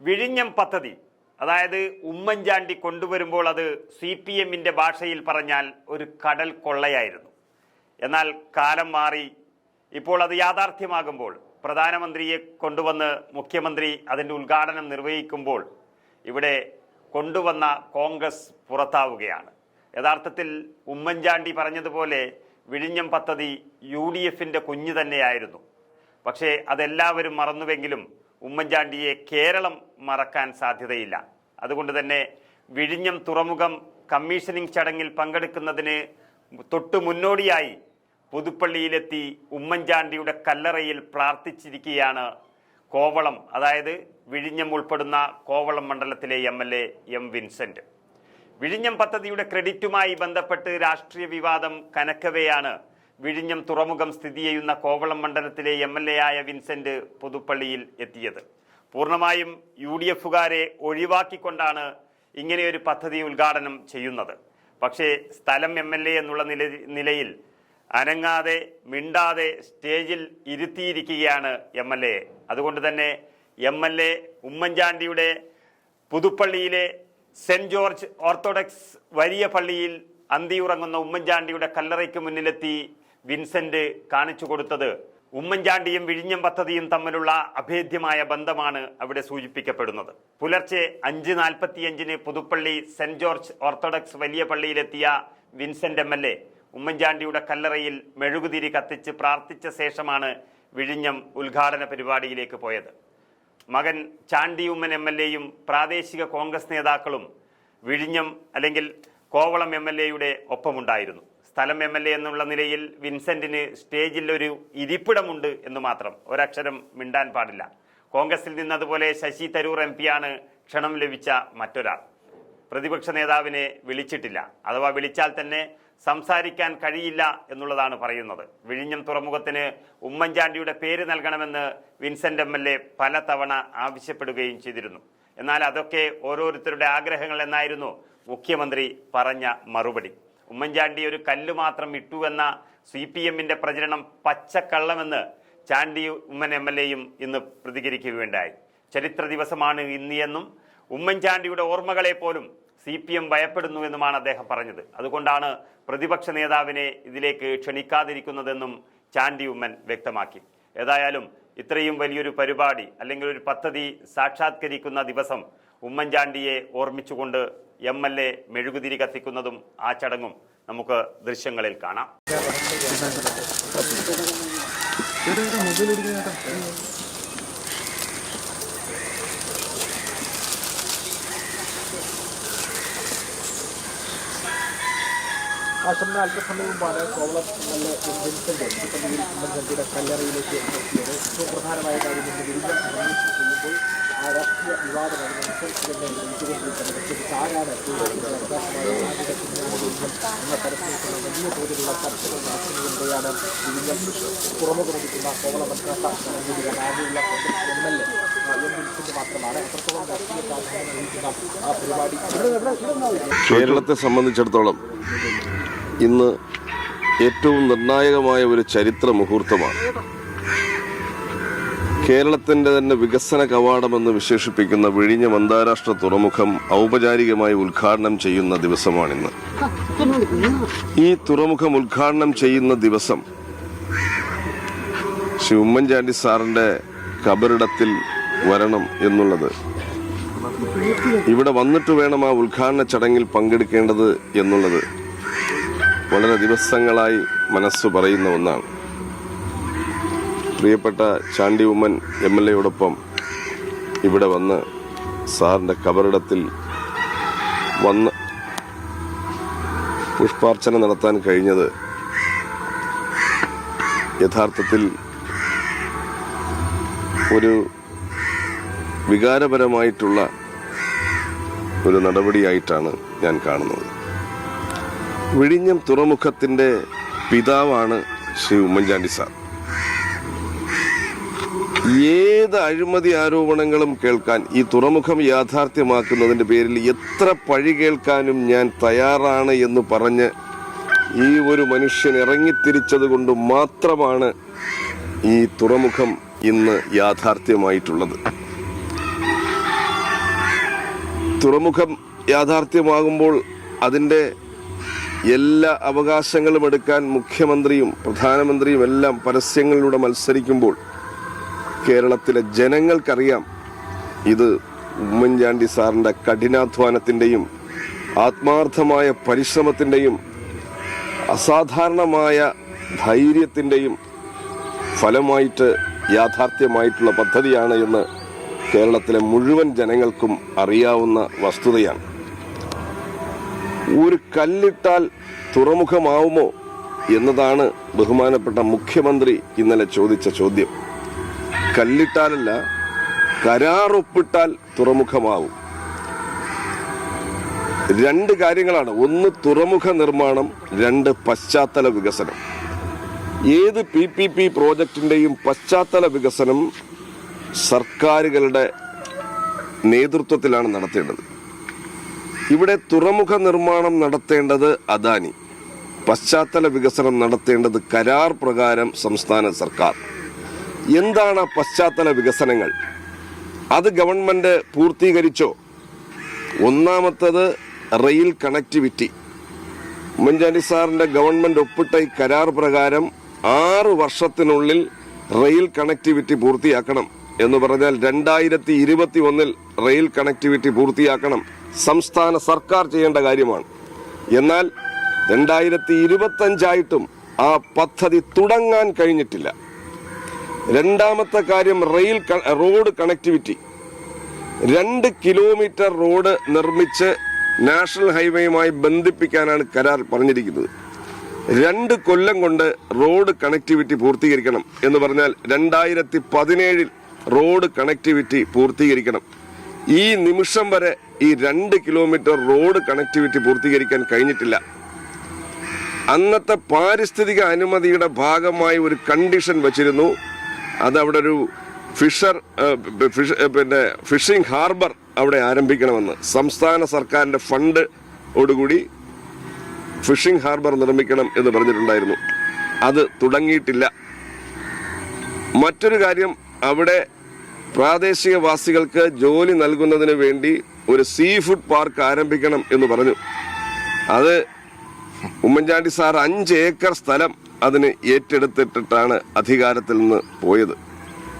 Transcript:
വിഴിഞ്ഞം പദ്ധതി അതായത് ഉമ്മൻചാണ്ടി കൊണ്ടുവരുമ്പോൾ അത് സി പി എമ്മിന്റെ ഭാഷയിൽ പറഞ്ഞാൽ ഒരു കടൽ കൊള്ളയായിരുന്നു. എന്നാൽ കാലം മാറി ഇപ്പോൾ അത് യാഥാർത്ഥ്യമാകുമ്പോൾ പ്രധാനമന്ത്രിയെ കൊണ്ടുവന്ന് മുഖ്യമന്ത്രി അതിന്റെ ഉദ്ഘാടനം നിർവഹിക്കുമ്പോൾ ഇവിടെ കൊണ്ടുവന്ന കോൺഗ്രസ് പുറത്താവുകയാണ്. യഥാർത്ഥത്തിൽ ഉമ്മൻചാണ്ടി പറഞ്ഞതുപോലെ വിഴിഞ്ഞം പദ്ധതി യു ഡി എഫിന്റെ കുഞ്ഞു തന്നെയായിരുന്നു. പക്ഷേ അതെല്ലാവരും മറന്നുവെങ്കിലും ഉമ്മൻചാണ്ടിയെ കേരളം മറക്കാൻ സാധ്യതയില്ല. അതുകൊണ്ട് തന്നെ വിഴിഞ്ഞം തുറമുഖം കമ്മീഷനിങ് ചടങ്ങിൽ പങ്കെടുക്കുന്നതിന് തൊട്ടു മുന്നോടിയായി പുതുപ്പള്ളിയിലെത്തി ഉമ്മൻചാണ്ടിയുടെ കല്ലറയിൽ പ്രാർത്ഥിച്ചിരിക്കുകയാണ് കോവളം അതായത് വിഴിഞ്ഞം ഉൾപ്പെടുന്ന കോവളം മണ്ഡലത്തിലെ M L A M Vincent. വിഴിഞ്ഞം പദ്ധതിയുടെ ക്രെഡിറ്റുമായി ബന്ധപ്പെട്ട് രാഷ്ട്രീയ വിവാദം കനക്കവെയാണ് വിഴിഞ്ഞം തുറമുഖം സ്ഥിതി ചെയ്യുന്ന കോവളം മണ്ഡലത്തിലെ എം എൽ എ ആയ വിൻസെന്റ് പുതുപ്പള്ളിയിൽ എത്തിയത്. പൂർണമായും യു ഡി എഫുകാരെ ഒഴിവാക്കിക്കൊണ്ടാണ് ഇങ്ങനെയൊരു പദ്ധതി ഉദ്ഘാടനം ചെയ്യുന്നത്. പക്ഷേ സ്ഥലം എം എൽ എ എന്നുള്ള നില നിലയിൽ അനങ്ങാതെ മിണ്ടാതെ സ്റ്റേജിൽ ഇരുത്തിയിരിക്കുകയാണ് എം എൽ എ. അതുകൊണ്ട് തന്നെ എം എൽ എ ഉമ്മൻചാണ്ടിയുടെ പുതുപ്പള്ളിയിലെ സെന്റ് ജോർജ് ഓർത്തഡോക്സ് വലിയ പള്ളിയിൽ അന്തിയുറങ്ങുന്ന ഉമ്മൻചാണ്ടിയുടെ കല്ലറയ്ക്ക് മുന്നിലെത്തി വിൻസെന്റ് കാണിച്ചു കൊടുത്തത്. ഉമ്മൻചാണ്ടിയും വിഴിഞ്ഞം പദ്ധതിയും തമ്മിലുള്ള അഭേദ്യമായ ബന്ധമാണ് അവിടെ സൂചിപ്പിക്കപ്പെടുന്നത്. പുലർച്ചെ അഞ്ച് നാൽപ്പത്തിയഞ്ചിന് പുതുപ്പള്ളി സെന്റ് ജോർജ് ഓർത്തഡോക്സ് വലിയ പള്ളിയിലെത്തിയ വിൻസെന്റ് എം എൽ എ ഉമ്മൻചാണ്ടിയുടെ കല്ലറയിൽ മെഴുകുതിരി കത്തിച്ച് പ്രാർത്ഥിച്ച ശേഷമാണ് വിഴിഞ്ഞം ഉദ്ഘാടന പരിപാടിയിലേക്ക് പോയത്. മകൻ ചാണ്ടി ഉമ്മൻ എം എൽ എയും പ്രാദേശിക കോൺഗ്രസ് നേതാക്കളും വിഴിഞ്ഞം അല്ലെങ്കിൽ കോവളം എം എൽ എയുടെ ഒപ്പമുണ്ടായിരുന്നു. സ്ഥലം എം എൽ എ എന്നുള്ള നിലയിൽ വിൻസെന്റിന് സ്റ്റേജിൽ ഒരു ഇരിപ്പിടമുണ്ട് എന്ന് മാത്രം. ഒരക്ഷരം മിണ്ടാൻ പാടില്ല. കോൺഗ്രസിൽ നിന്ന് അതുപോലെ ശശി തരൂർ എം പിയാണ് ക്ഷണം ലഭിച്ച മറ്റൊരാൾ. പ്രതിപക്ഷ നേതാവിനെ വിളിച്ചിട്ടില്ല. അഥവാ വിളിച്ചാൽ തന്നെ സംസാരിക്കാൻ കഴിയില്ല എന്നുള്ളതാണ് പറയുന്നത്. വിഴിഞ്ഞം തുറമുഖത്തിന് ഉമ്മൻചാണ്ടിയുടെ പേര് നൽകണമെന്ന് വിൻസെന്റ് എം എൽ എ പലതവണ ആവശ്യപ്പെടുകയും ചെയ്തിരുന്നു. എന്നാൽ അതൊക്കെ ഓരോരുത്തരുടെ ആഗ്രഹങ്ങൾ എന്നായിരുന്നു മുഖ്യമന്ത്രി പറഞ്ഞ മറുപടി. ഉമ്മൻചാണ്ടി ഒരു കല്ല് മാത്രം ഇട്ടു എന്ന സി പി എമ്മിന്റെ പ്രചരണം പച്ചക്കള്ളമെന്ന് ചാണ്ടി ഉമ്മൻ എം എൽ എയും ഇന്ന് പ്രതികരിക്കുകയുണ്ടായി. ചരിത്ര ദിവസമാണ് ഇന്ന് എന്നും ഉമ്മൻചാണ്ടിയുടെ ഓർമ്മകളെ പോലും സി പി എം ഭയപ്പെടുന്നു എന്നുമാണ് അദ്ദേഹം പറഞ്ഞത്. അതുകൊണ്ടാണ് പ്രതിപക്ഷ നേതാവിനെ ഇതിലേക്ക് ക്ഷണിക്കാതിരിക്കുന്നതെന്നും ചാണ്ടി ഉമ്മൻ വ്യക്തമാക്കി. ഏതായാലും ഇത്രയും വലിയൊരു പരിപാടി അല്ലെങ്കിൽ ഒരു പദ്ധതി സാക്ഷാത്കരിക്കുന്ന ദിവസം ഉമ്മൻചാണ്ടിയെ ഓർമ്മിച്ചുകൊണ്ട് എം എൽ എ മെഴുകുതിരി കത്തിക്കുന്നതും ആ ചടങ്ങും നമുക്ക് ദൃശ്യങ്ങളിൽ കാണാം. അല്പസമയം മുമ്പാണ് കോവളം കല്ലറയിലേക്ക് എത്തിയത് കാര്യം ചെയ്യുമ്പോൾ രാഷ്ട്രീയ വിവാദ വലിയ തോതിലുള്ള ചർച്ചകൾ നടക്കുന്നതിനിടെയാണ് വിരുദ്ധം തുറമുഖമൊരുക്കുന്ന കോവളം മദ്രാസ ചടങ്ങിൽ ആകെയുള്ള കോൺഗ്രസ് എം എൽ എ കേരളത്തെ സംബന്ധിച്ചിടത്തോളം ഇന്ന് ഏറ്റവും നിർണായകമായ ഒരു ചരിത്ര മുഹൂർത്തമാണ്. കേരളത്തിന്റെ തന്നെ വികസന കവാടമെന്ന് വിശേഷിപ്പിക്കുന്ന വിഴിഞ്ഞം അന്താരാഷ്ട്ര തുറമുഖം ഔപചാരികമായി ഉദ്ഘാടനം ചെയ്യുന്ന ദിവസമാണിന്ന്. ഈ തുറമുഖം ഉദ്ഘാടനം ചെയ്യുന്ന ദിവസം ശ്രീ ഉമ്മൻചാണ്ടി സാറിന്റെ കബറിടത്തിൽ വരണം എന്നുള്ളത്. ഇവിടെ വന്നിട്ട് വേണം ആ ഉദ്ഘാടന ചടങ്ങിൽ പങ്കെടുക്കേണ്ടത് എന്നുള്ളത്. വളരെ ദിവസങ്ങളായി മനസ്സ് പറയുന്ന ഒന്നാണ്. പ്രിയപ്പെട്ട ചാണ്ടി ഉമ്മൻ എം എൽ എയോടൊപ്പം ഇവിടെ വന്ന് സാറിന്റെ കബറിടത്തിൽ വന്ന് പുഷ്പാർച്ചന നടത്താൻ കഴിഞ്ഞത് യഥാർത്ഥത്തിൽ ഒരു വികാരപരമായിട്ടുള്ള ഒരു നടപടിയായിട്ടാണ് ഞാൻ കാണുന്നത്. വിഴിഞ്ഞം തുറമുഖത്തിന്റെ പിതാവാണ് ശ്രീ ഉമ്മൻചാണ്ടി സാർ. ഏത് അഴിമതി ആരോപണങ്ങളും കേൾക്കാൻ ഈ തുറമുഖം യാഥാർത്ഥ്യമാക്കുന്നതിന്റെ പേരിൽ എത്ര പഴി കേൾക്കാനും ഞാൻ തയ്യാറാണ് എന്ന് പറഞ്ഞ് ഈ ഒരു മനുഷ്യൻ ഇറങ്ങിത്തിരിച്ചത് കൊണ്ട് മാത്രമാണ് ഈ തുറമുഖം ഇന്ന് യാഥാർത്ഥ്യമായിട്ടുള്ളത്. തുറമുഖം യാഥാർത്ഥ്യമാകുമ്പോൾ അതിന്റെ എല്ലാ അവകാശങ്ങളും എടുക്കാൻ മുഖ്യമന്ത്രിയും പ്രധാനമന്ത്രിയും എല്ലാം പരസ്യങ്ങളിലൂടെ മത്സരിക്കുമ്പോൾ കേരളത്തിലെ ജനങ്ങൾക്കറിയാം ഇത് ഉമ്മൻചാണ്ടി സാറിന്റെ കഠിനാധ്വാനത്തിന്റെയും ആത്മാർത്ഥമായ പരിശ്രമത്തിന്റെയും അസാധാരണമായ ധൈര്യത്തിന്റെയും ഫലമായിട്ട് യാഥാർത്ഥ്യമായിട്ടുള്ള പദ്ധതിയാണ് എന്ന് കേരളത്തിലെ മുഴുവൻ ജനങ്ങൾക്കും അറിയാവുന്ന വസ്തുതയാണ്. ഒരു കല്ലിട്ടാൽ തുറമുഖമാവുമോ എന്നതാണ് ബഹുമാനപ്പെട്ട മുഖ്യമന്ത്രി ഇന്നലെ ചോദിച്ച ചോദ്യം. കല്ലിട്ടാലല്ല കരാറൊപ്പിട്ടാൽ തുറമുഖമാവും. രണ്ട് കാര്യങ്ങളാണ്. ഒന്ന് തുറമുഖ നിർമ്മാണം. രണ്ട് പശ്ചാത്തല വികസനം. ഏത് പി പി പി പ്രോജക്റ്റിന്റെയും പശ്ചാത്തല വികസനം സർക്കാരുകളുടെ നേതൃത്വത്തിലാണ് നടത്തേണ്ടത്. ഇവിടെ തുറമുഖ നിർമ്മാണം നടത്തേണ്ടത് അദാനി. പശ്ചാത്തല വികസനം നടത്തേണ്ടത് കരാർ പ്രകാരം സംസ്ഥാന സർക്കാർ. എന്താണ് പശ്ചാത്തല വികസനങ്ങൾ? അത് ഗവൺമെന്റ് പൂർത്തീകരിച്ചോ? ഒന്നാമത്തത് റെയിൽ കണക്ടിവിറ്റി ഉമ്മൻചാണ്ടി സാറിന്റെ ഗവൺമെന്റ് ഒപ്പിട്ട ഈ കരാർ പ്രകാരം ആറ് വർഷത്തിനുള്ളിൽ റെയിൽ കണക്ടിവിറ്റി പൂർത്തിയാക്കണം എന്ന് പറഞ്ഞാൽ രണ്ടായിരത്തി ഇരുപത്തി ഒന്നിൽ റെയിൽ കണക്ടിവിറ്റി പൂർത്തിയാക്കണം. സംസ്ഥാന സർക്കാർ ചെയ്യേണ്ട കാര്യമാണ്. എന്നാൽ രണ്ടായിരത്തി ഇരുപത്തഞ്ചായിട്ടും ആ പദ്ധതി തുടങ്ങാൻ കഴിഞ്ഞിട്ടില്ല. രണ്ടാമത്തെ കാര്യം റെയിൽ റോഡ് കണക്ടിവിറ്റി രണ്ട് കിലോമീറ്റർ റോഡ് നിർമ്മിച്ച് നാഷണൽ ഹൈവേയുമായി ബന്ധിപ്പിക്കാനാണ് കരാർ പറഞ്ഞിരിക്കുന്നത്. രണ്ട് കൊല്ലം കൊണ്ട് റോഡ് കണക്ടിവിറ്റി പൂർത്തീകരിക്കണം എന്ന് പറഞ്ഞാൽ രണ്ടായിരത്തി പതിനേഴിൽ റോഡ് കണക്ടിവിറ്റി പൂർത്തീകരിക്കണം. ഈ നിമിഷം വരെ ഈ രണ്ട് കിലോമീറ്റർ റോഡ് കണക്ടിവിറ്റി പൂർത്തീകരിക്കാൻ കഴിഞ്ഞിട്ടില്ല. അന്നത്തെ പാരിസ്ഥിതിക അനുമതിയുടെ ഭാഗമായി ഒരു കണ്ടീഷൻ വച്ചിരുന്നു. അത് അവിടെ ഒരു ഫിഷർ ഫിഷ് പിന്നെ ഫിഷിംഗ് ഹാർബർ അവിടെ ആരംഭിക്കണമെന്ന് സംസ്ഥാന സർക്കാരിന്റെ ഫണ്ട് ഓടുകൂടി ഫിഷിംഗ് ഹാർബർ നിർമ്മിക്കണം എന്ന് പറഞ്ഞിട്ടുണ്ടായിരുന്നു. അത് തുടങ്ങിയിട്ടില്ല. മറ്റൊരു കാര്യം അവിടെ പ്രാദേശികവാസികൾക്ക് ജോലി നൽകുന്നതിന് വേണ്ടി ഒരു സീ ഫുഡ് പാർക്ക് ആരംഭിക്കണം എന്ന് പറഞ്ഞു. അത് ഉമ്മൻചാണ്ടി സാർ അഞ്ച് ഏക്കർ സ്ഥലം അതിന് ഏറ്റെടുത്തിട്ടിട്ടാണ് അധികാരത്തിൽ നിന്ന് പോയത്.